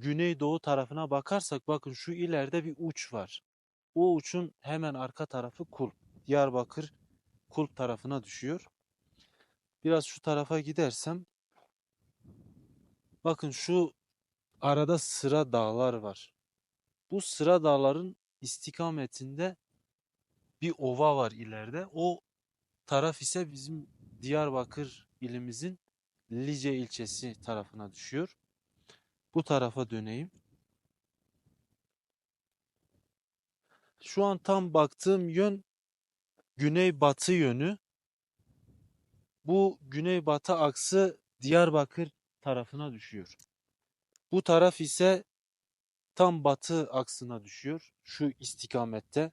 güneydoğu tarafına bakarsak bakın şu ileride bir uç var. O uçun hemen arka tarafı Kulp. Diyarbakır Kulp tarafına düşüyor. Biraz şu tarafa gidersem bakın şu arada sıra dağlar var. Bu sıra dağların istikametinde bir ova var ileride. O taraf ise bizim Diyarbakır ilimizin Lice ilçesi tarafına düşüyor. Bu tarafa döneyim. Şu an tam baktığım yön güneybatı yönü. Bu güneybatı aksı Diyarbakır tarafına düşüyor. Bu taraf ise tam batı aksına düşüyor. Şu istikamette.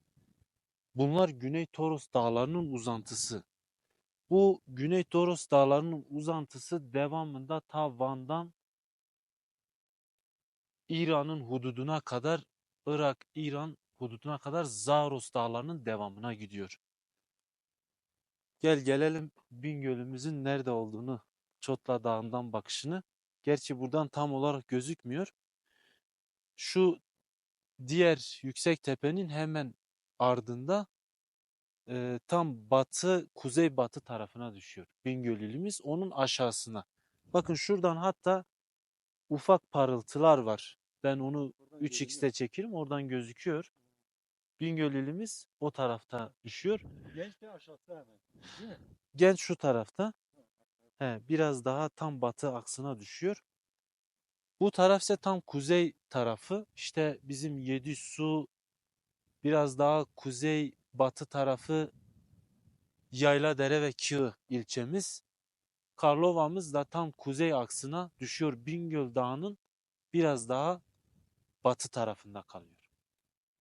Bunlar Güney Toros Dağları'nın uzantısı. Bu Güney Toros Dağları'nın uzantısı devamında ta Van'dan İran'ın hududuna kadar Irak, İran hududuna kadar Zaros Dağları'nın devamına gidiyor. Gel gelelim Bingöl'ümüzün nerede olduğunu, Çotla Dağı'ndan bakışını. Gerçi buradan tam olarak gözükmüyor. Şu diğer yüksek tepenin hemen ardında e, tam batı, kuzey batı tarafına düşüyor. Bingöl ilimiz onun aşağısına. Bakın şuradan hatta ufak parıltılar var. Ben onu 3x'te çekerim oradan gözüküyor. Bingöl ilimiz o tarafta düşüyor. Genç de aşağıda hemen. Değil mi? Genç şu tarafta. He, biraz daha tam batı aksına düşüyor. Bu taraf ise tam kuzey tarafı. İşte bizim Yedisu biraz daha kuzey batı tarafı Yayladere ve Kığ ilçemiz. Karlova'mız da tam kuzey aksına düşüyor. Bingöl Dağı'nın biraz daha batı tarafında kalıyor.